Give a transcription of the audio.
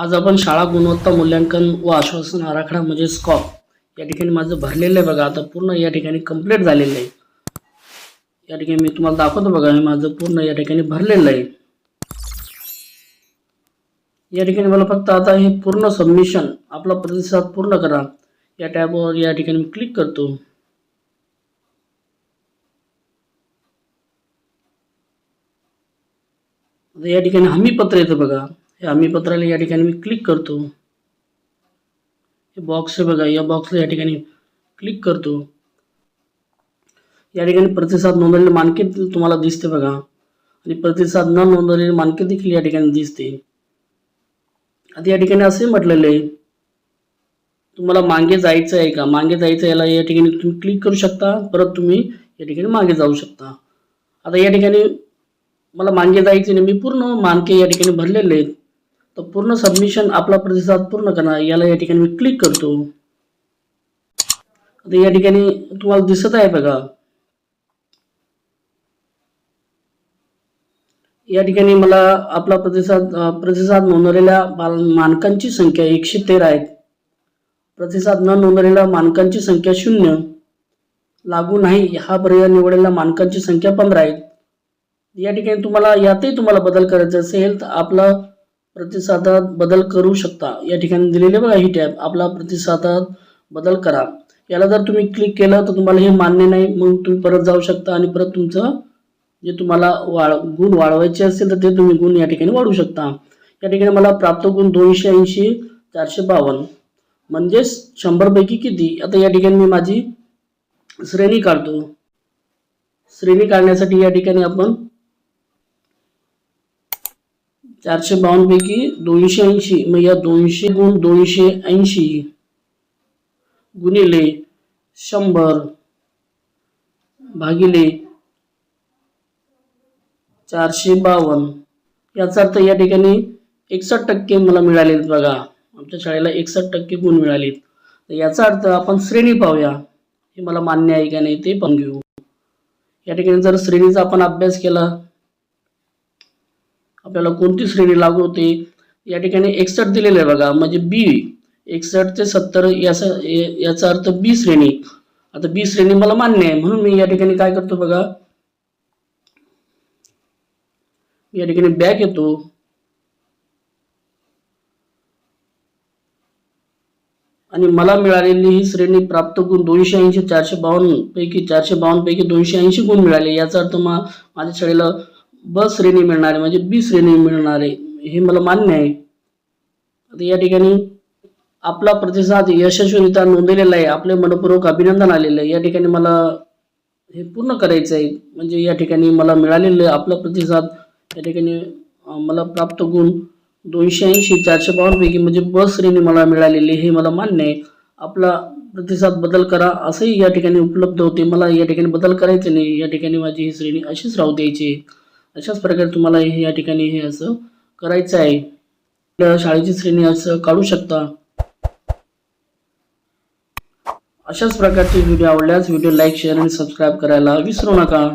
आज आपण शाळा गुणवत्ता मूल्यांकन व आश्वासन आराखडा म्हणजे स्कॉप या ठिकाणी माझं भरलेलं आहे बघा. आता पूर्ण या ठिकाणी कंप्लीट झालेलं आहे. या ठिकाणी मी तुम्हाला दाखवतो बघा. हे माझं पूर्ण या ठिकाणी भरलेलं आहे. या ठिकाणी मला फक्त आता हे पूर्ण सबमिशन आपला प्रतिसाद पूर्ण करा. या टॅबवर या ठिकाणी मी क्लिक करतो. आता या ठिकाणी हमीपत्र येतं बघा. हे हमीपत्राला या ठिकाणी मी क्लिक करतो. हे बॉक्स आहे बघा या बॉक्सला या ठिकाणी क्लिक करतो. या ठिकाणी प्रतिसाद नोंदवलेले मानके तुम्हाला दिसते बघा. आणि प्रतिसाद न नोंदवलेले मानके देखील या ठिकाणी दिसते. आता या ठिकाणी असे म्हटलेलं आहे. तुम्हाला मागे जायचं आहे का? मागे जायचं याला या ठिकाणी तुम्ही क्लिक करू शकता. परत तुम्ही या ठिकाणी मागे जाऊ शकता. आता या ठिकाणी मला मागे जायचे नाही मी पूर्ण मानके या ठिकाणी भरलेले आहेत. तर पूर्ण सबमिशन आपला प्रतिसाद पूर्ण करा. याला या ठिकाणी मी क्लिक करतो. आता या ठिकाणी तुम्हाला दिसत आहे बघा. या ठिकाणी मला आपला प्रतिसाद प्रतिसाद नोंदवलेल्या बाल- मानकांची संख्या एकशे तेरा आहेत. प्रतिसाद न नोंदवलेल्या मानकांची संख्या शून्य. लागू नाही हा पर्याय निवडलेल्या मानकांची संख्या पंधरा आहे या ठिकाणी तुम्हाला यातही तुम्हाला बदल करायचा असेल तर आपला प्रतिसादात बदल करू शकता. या ठिकाणी दिलेले बघा ही टॅब. आपला प्रतिसादात बदल करा. याला जर तुम्ही क्लिक केलं तर तुम्हाला हे मान्य नाही. मग तुम्ही परत जाऊ शकता आणि परत तुमचं जे तुम्हाला वाढ गुण वाढवायचे असेल तर ते तुम्ही गुण या ठिकाणी वाढवू शकता. या ठिकाणी मला प्राप्त गुण दोनशे ऐंशी चारशे बावन्न. म्हणजेच शंभरपैकी किती? आता या ठिकाणी मी माझी श्रेणी काढतो. श्रेणी काढण्यासाठी या ठिकाणी आपण चारशे बावन्न पैकी दोनशे ऐंशी मग या दोनशे गुण दोनशे ऐंशी गुणिले शंभर भागिले चारशे बावन्न. याचा अर्थ या ठिकाणी एकसष्ट टक्के मला मिळालेत बघा. आमच्या शाळेला एकसष्ट टक्के गुण मिळालेत. तर याचा अर्थ आपण श्रेणी पाहूया. हे मला मान्य आहे का नाही ते पण घेऊ. या ठिकाणी जर श्रेणीचा आपण अभ्यास केला आपल्याला कोणती श्रेणी लागू होते? या ठिकाणी एकसठ दिलेलं आहे बघा म्हणजे बी एकसठ ते सत्तर याचा याचा अर्थ बी श्रेणी. आता बी श्रेणी मला मान्य आहे म्हणून मी या ठिकाणी काय करतो बघा? या ठिकाणी बॅक येतो. आणि मला मिळालेली ही श्रेणी प्राप्त गुण दोनशे ऐंशी चारशे बावन्न पैकी चारशे बावन्न पैकी दोनशे ऐंशी गुण मिळाले. याचा अर्थ मा माझ्या शाळेला ब श्रेणी मिळणारे म्हणजे बी श्रेणी मिळणार आहे हे मला मान्य आहे. आता या ठिकाणी आपला प्रतिसाद यशस्वीरित्या नोंदवलेला आहे आपले मनपूर्वक अभिनंदन आलेलं आहे. या ठिकाणी मला हे पूर्ण करायचं आहे म्हणजे या ठिकाणी मला मिळालेलं आहे आपला प्रतिसाद या ठिकाणी मला प्राप्त गुण दोनशे ऐंशी चारशे बावन्नपैकी म्हणजे ब श्रेणी मला मिळालेली हे मला मान्य आहे. आपला प्रतिसाद बदल करा असंही या ठिकाणी उपलब्ध होते. मला या ठिकाणी बदल करायचे नाही. या ठिकाणी माझी ही श्रेणी अशीच राहू द्यायची आहे. अशाच प्रकारे तुम्हाला हे या ठिकाणी हे असं करायचं आहे. शाळेची श्रेणी असं काढू शकता. अशाच प्रकारचे व्हिडिओ आवडल्यास व्हिडिओ लाईक शेअर आणि सबस्क्राईब करायला विसरू नका.